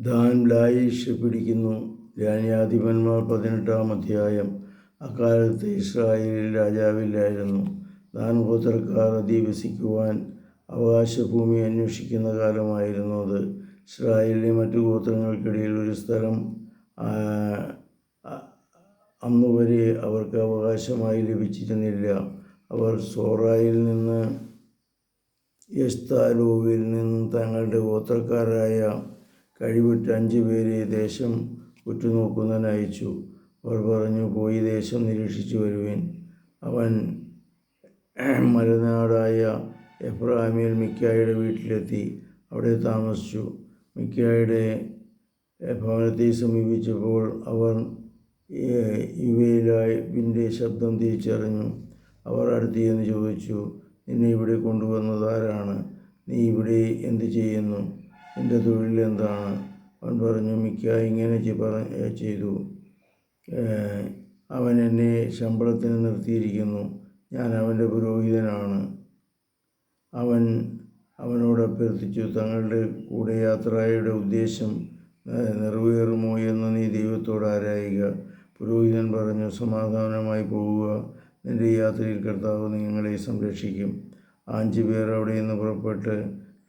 Than ലായിഷ് പിടിക്കുന്നു. ധാന്യാധിപന്മാർ പതിനെട്ടാം അധ്യായം. അക്കാലത്ത് ഇസ്രായേലിൽ രാജാവില്ലായിരുന്നു. ദാൻ ഗോത്രക്കാർ അധിവസിക്കുവാൻ അവകാശഭൂമി അന്വേഷിക്കുന്ന കാലമായിരുന്നു അത്. ഇസ്രായേലിലെ മറ്റു ഗോത്രങ്ങൾക്കിടയിൽ ഒരു സ്ഥലം അന്നുവരെ അവർക്ക് അവകാശമായി ലഭിച്ചിരുന്നില്ല. അവർ സോറായിൽ നിന്ന് യസ്താലോവിൽ നിന്നും തങ്ങളുടെ ഗോത്രക്കാരായ കഴിവിട്ട അഞ്ച് പേരെ ദേശം ഉറ്റുനോക്കുന്നതിന് അയച്ചു. അവർ പറഞ്ഞു പോയി ദേശം നിരീക്ഷിച്ചു വരുവിൻ. അവൻ മലനാടായ എഫ്രാമിൽ മിക്കായുടെ വീട്ടിലെത്തി. അവിടെ താമസിച്ചു. മിക്കായുടെ ഭവനത്തെ സമീപിച്ചപ്പോൾ അവർ യുവേലാവിന്റെ ശബ്ദം തിരിച്ചറിഞ്ഞു. അവർ അടുത്തിയെന്ന് ചോദിച്ചു നിന്നെ ഇവിടെ കൊണ്ടുവന്നത് ആരാണ്? നീ ഇവിടെ എന്ത് ചെയ്യുന്നു? നിന്റെ തൊഴിൽ എന്താണ്? അവൻ പറഞ്ഞു മിക്ക ഇങ്ങനെ ചെയ്തു. അവൻ എന്നെ ശമ്പളത്തിന് നിർത്തിയിരിക്കുന്നു. ഞാൻ അവന്റെ പുരോഹിതനാണ്. അവൻ അവനോട് അഭ്യർത്ഥിച്ചു തങ്ങളുടെ കൂടെ യാത്രയുടെ ഉദ്ദേശം നിറവേറുമോ എന്ന് നീ ദൈവത്തോട് ആരായുക. പുരോഹിതൻ പറഞ്ഞു സമാധാനമായി പോവുക. നിന്റെ യാത്രയിൽ കർത്താവ് നിങ്ങളെ സംരക്ഷിക്കും. അഞ്ച് പേർ അവിടെ നിന്ന് പുറപ്പെട്ട്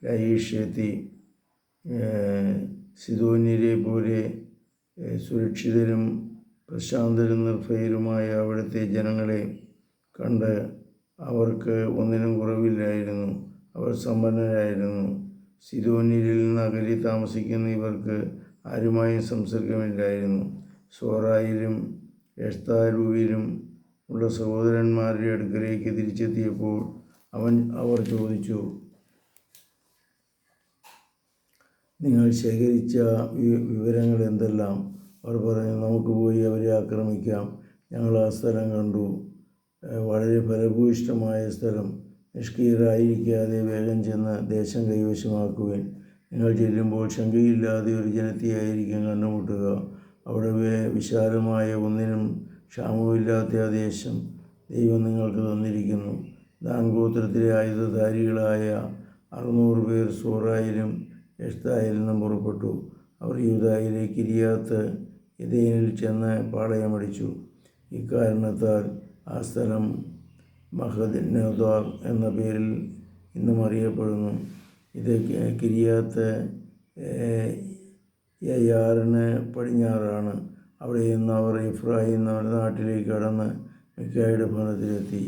ലഹീഷ് എത്തി. ഏഹ്, സിദോന്യരെ പോലെ സുരക്ഷിതരും പ്രശാന്തരും നിർഭയരുമായ അവിടുത്തെ ജനങ്ങളെ കണ്ട് അവർക്ക് ഒന്നിനും കുറവില്ലായിരുന്നു. അവർ സമ്പന്നരായിരുന്നു. സിദോന്യരിൽ നിന്ന് അകലി താമസിക്കുന്ന ഇവർക്ക് ആരുമായും സംസർഗമില്ലായിരുന്നു. സോറായിലും എഷ്താരൂവിലും ഉള്ള സഹോദരന്മാരുടെ അടുക്കലേക്ക് തിരിച്ചെത്തിയപ്പോൾ അവൻ അവർ ചോദിച്ചു നിങ്ങൾ ശേഖരിച്ച വിവരങ്ങൾ എന്തെല്ലാം? അവർ പറഞ്ഞു നമുക്ക് പോയി അവരെ ആക്രമിക്കാം. ഞങ്ങൾ ആ സ്ഥലം കണ്ടു. വളരെ ഫലഭൂയിഷ്ടമായ സ്ഥലം. നിഷ്ക്രിയരായിരിക്കാതെ വേഗം ചെന്ന് ദേശം കൈവശമാക്കുവാൻ. നിങ്ങൾ ചെല്ലുമ്പോൾ ശങ്കയില്ലാതെ ഒരു ജനത്തെയായിരിക്കും കണ്ടുമുട്ടുക അവിടെ വിശാലമായ ഒന്നിനും ക്ഷാമമില്ലാത്ത ആ ദേശം ദൈവം നിങ്ങൾക്ക് തന്നിരിക്കുന്നു. ദാൻ ഗോത്രത്തിലെ ആയുധധാരികളായ അറുന്നൂറ് പേർ സോറായിലും എഷ്തായിൽ പുറപ്പെട്ടു അവർ യൂതായിലെ കിരിയാത്ത് ഇതേനിൽ ചെന്ന് പാളയമടിച്ചു. ഇക്കാരണത്താൽ ആ സ്ഥലം മഹദ് നദാർ എന്ന പേരിൽ ഇന്നും അറിയപ്പെടുന്നു. ഇത് കിരിയാത്ത് യാറിന് പടിഞ്ഞാറാണ്. അവിടെ നിന്ന് അവർ ഇഫ്രാഹിം നാട്ടിലേക്ക് കടന്ന് മിക്കായുടെ ഭവനത്തിലെത്തി.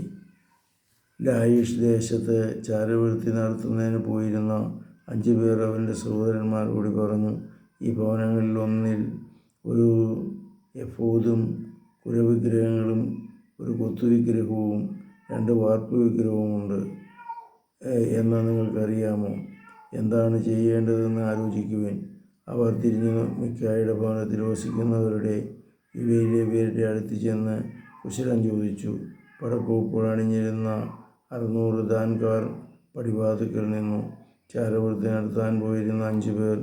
ലായിഷ് ദേശത്ത് ചാരവൃത്തി നടത്തുന്നതിന് പോയിരുന്ന അഞ്ചു പേർ അവന്റെ സഹോദരന്മാർ കൂടി പറഞ്ഞു ഈ ഭവനങ്ങളിൽ ഒന്നിൽ ഒരു എഫോദും കുലവിഗ്രഹങ്ങളും ഒരു കൊത്തുവിഗ്രഹവും രണ്ട് വാർപ്പ് വിഗ്രഹവുമുണ്ട് എന്ന് നിങ്ങൾക്കറിയാമോ? എന്താണ് ചെയ്യേണ്ടതെന്ന് ആലോചിക്കുവാൻ. അവർ തിരിഞ്ഞു മിക്കായുടെ ഭവനത്തിൽ വസിക്കുന്നവരുടെ ഇവയിലെ പേരുടെ അടുത്ത് ചെന്ന് കുശലം ചോദിച്ചു. പടക്കോപ്പോൾ അണിഞ്ഞിരുന്ന അറുന്നൂറ് ദാൻകാർ പടിവാതുക്കൽ നിന്നു. ചാരവൃത്തി നടത്താൻ പോയിരുന്ന അഞ്ചു പേർ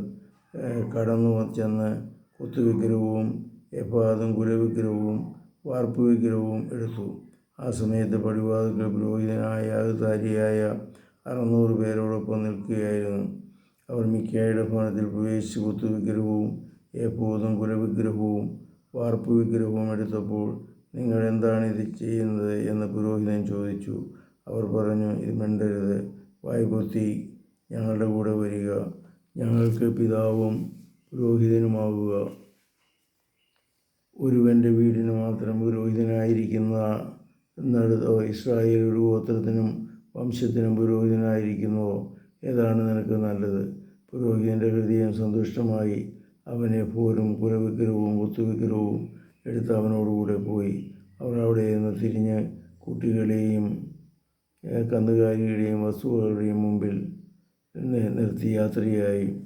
കടന്നു ചെന്ന് കുത്തുവിഗ്രഹവും എപ്പാതും കുലവിഗ്രഹവും വാർപ്പ് വിഗ്രഹവും എടുത്തു. ആ സമയത്ത് പടിവാതുക്കൾ പുരോഹിതനായ യാഗധാരിയായ അറുന്നൂറ് പേരോടൊപ്പം നിൽക്കുകയായിരുന്നു. അവർ മിക്കായുടെ ഭവനത്തിൽ പ്രവേശിച്ച് കുത്തുവിഗ്രഹവും ഏപ്പോതും കുലവിഗ്രഹവും വാർപ്പ് വിഗ്രഹവും എടുത്തപ്പോൾ നിങ്ങൾ എന്താണ് ഇത് ചെയ്യുന്നത്? എന്ന് പുരോഹിതൻ ചോദിച്ചു. അവർ പറഞ്ഞു ഇത് മിണ്ടരുത്. വായ്പൊത്തി ഞങ്ങളുടെ കൂടെ വരിക. ഞങ്ങൾക്ക് പിതാവും പുരോഹിതനുമാവുക. ഒരുവന്റെ വീടിന് മാത്രം പുരോഹിതനായിരിക്കുന്ന എന്നിടത്തോ ഇസ്രായേൽ ഒരു ഗോത്രത്തിനും വംശത്തിനും പുരോഹിതനായിരിക്കുന്നുവോ ഏതാണ് നിനക്ക് നല്ലത്? പുരോഹിതന്റെ ഹൃദയം സന്തുഷ്ടമായി. അവനെ പോരും കുലവിഗ്രഹവും കുത്തുവിഗ്രഹവും എടുത്ത് അവനോടുകൂടെ പോയി. അവർ അവിടെ നിന്ന് തിരിഞ്ഞ് കുട്ടികളെയും കന്നുകാലികളുടെയും വസ്തുവകളുടെയും മുമ്പിൽ നിർത്തി യാത്രയായി.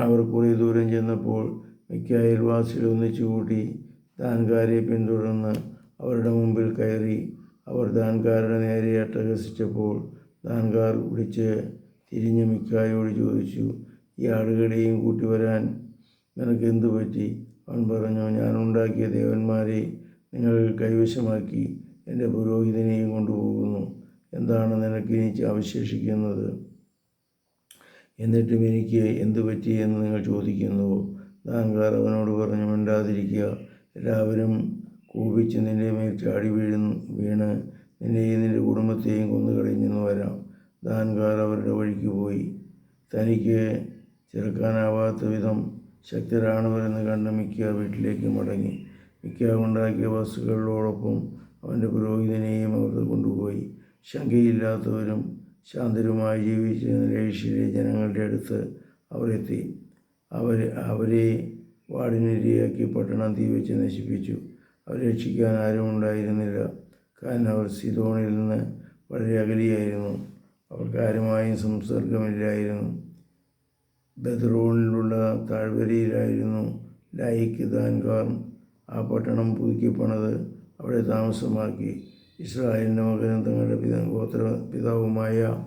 അവർ കുറേ ദൂരം ചെന്നപ്പോൾ മിക്ക അയൽവാസികൾ ഒന്നിച്ചു കൂട്ടി ദാൻകാരെ പിന്തുടർന്ന് അവരുടെ മുമ്പിൽ കയറി. അവർ ദാൻകാരുടെ നേരെ അട്ടഹസിച്ചപ്പോൾ ദാൻകാർ വിളിച്ച് തിരിഞ്ഞ് മിക്കായോട് ചോദിച്ചു ഈ ആളുകളെയും കൂട്ടി വരാൻ നിനക്ക് എന്തു പറ്റി? അവൻ പറഞ്ഞു ഞാൻ ഉണ്ടാക്കിയ ദേവന്മാരെ നിങ്ങൾ കൈവശമാക്കി എന്റെ പുരോഹിതനെയും കൊണ്ടുപോകുന്നു. എന്താണ് നിനക്ക് ഇനി അവശേഷിക്കുന്നത്? എന്നിട്ടും എനിക്ക് എന്തു പറ്റിയെന്ന് നിങ്ങൾ ചോദിക്കുന്നു. താങ്കൾ അവനോട് പറഞ്ഞു മിണ്ടാതിരിക്കുക. എല്ലാവരും കൂപിച്ച് നിന്റെ മേൽ ചാടി വീഴുന്നു വീണ് നിന്നെയും നിന്റെ കുടുംബത്തെയും കൊന്നുകളഞ്ഞെന്ന് വരാം. ദാൻകാർ അവരുടെ വഴിക്ക് പോയി. തനിക്ക് ചെറുക്കാനാവാത്ത വിധം ശക്തരാണവരെന്ന് കണ്ട് മിക്ക വീട്ടിലേക്ക് മടങ്ങി. മിക്ക ഉണ്ടാക്കിയ വസ്തുക്കളോടൊപ്പം അവന്റെ പുരോഹിതനെയും അവർ കൊണ്ടുപോയി. ശങ്കയില്ലാത്തവരും ശാന്തരുമായി ജീവിച്ചിരുന്ന ലേഷ്യയിലെ ജനങ്ങളുടെ അടുത്ത് അവരെത്തി. അവർ അവരെ വാടിനിരയാക്കി പട്ടണം തീ വെച്ച് നശിപ്പിച്ചു. അവരെ രക്ഷിക്കാൻ ആരും ഉണ്ടായിരുന്നില്ല. കാരണം അവർ സിലോണിൽ നിന്ന് വളരെ അകലെയായിരുന്നു. അവർക്ക് ആരുമായും സംസർഗമില്ലായിരുന്നു. ബദ്രോണിലുള്ള താഴ്വരയിലായിരുന്നു ലായിക്ക് ദാൻകാർ ആ പട്ടണം പുതുക്കി പണിത് അവിടെ താമസമാക്കി. ഇസ്രായേലിന്റെ മകനും തങ്ങളുടെ പിത ഗോത്ര പിതാവുമായ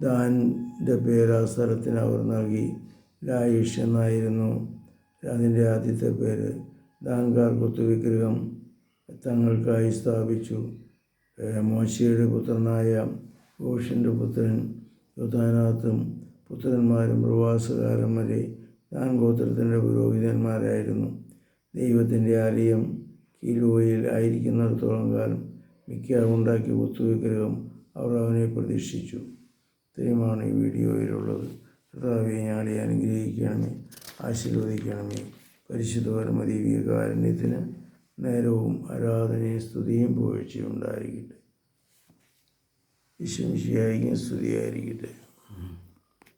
ദാന്റെ പേര് ആ സ്ഥലത്തിന് അവർ നൽകി. ലായിഷ് എന്നായിരുന്നു അതിന്റെ ആദ്യത്തെ പേര്. ദാൻകാർ കുത്തുവിഗ്രഹം തങ്ങൾക്കായി സ്ഥാപിച്ചു. മോശയുടെ പുത്രനായ ഘോഷിന്റെ പുത്രൻ യുദ്ധാനാഥും പുത്രന്മാരും പ്രവാസകാലം വരെ ദാൻ ഗോത്രത്തിന്റെ പുരോഹിതന്മാരായിരുന്നു. ദൈവത്തിന്റെ ആലയം കിലോയിൽ ആയിരിക്കുന്നിടത്തോളം കാലം മിക്ക ഉണ്ടാക്കിയ കുത്തുവിഗ്രഹം അവർ അവനെ പ്രതീക്ഷിച്ചു. ഇത്രയുമാണ് ഈ വീഡിയോയിലുള്ളത്. കർത്താവെ ഞങ്ങളെ അനുഗ്രഹിക്കണമേ ആശീർവദിക്കണമേ. പരിശുദ്ധ പരമദീവികാരുണ്യത്തിന് നേരവും ആരാധനയും സ്തുതിയും പുകഴ്ചയും ഉണ്ടായിരിക്കട്ടെ. വിശ്വമിശിയായിരിക്കും സ്തുതിയായിരിക്കട്ടെ.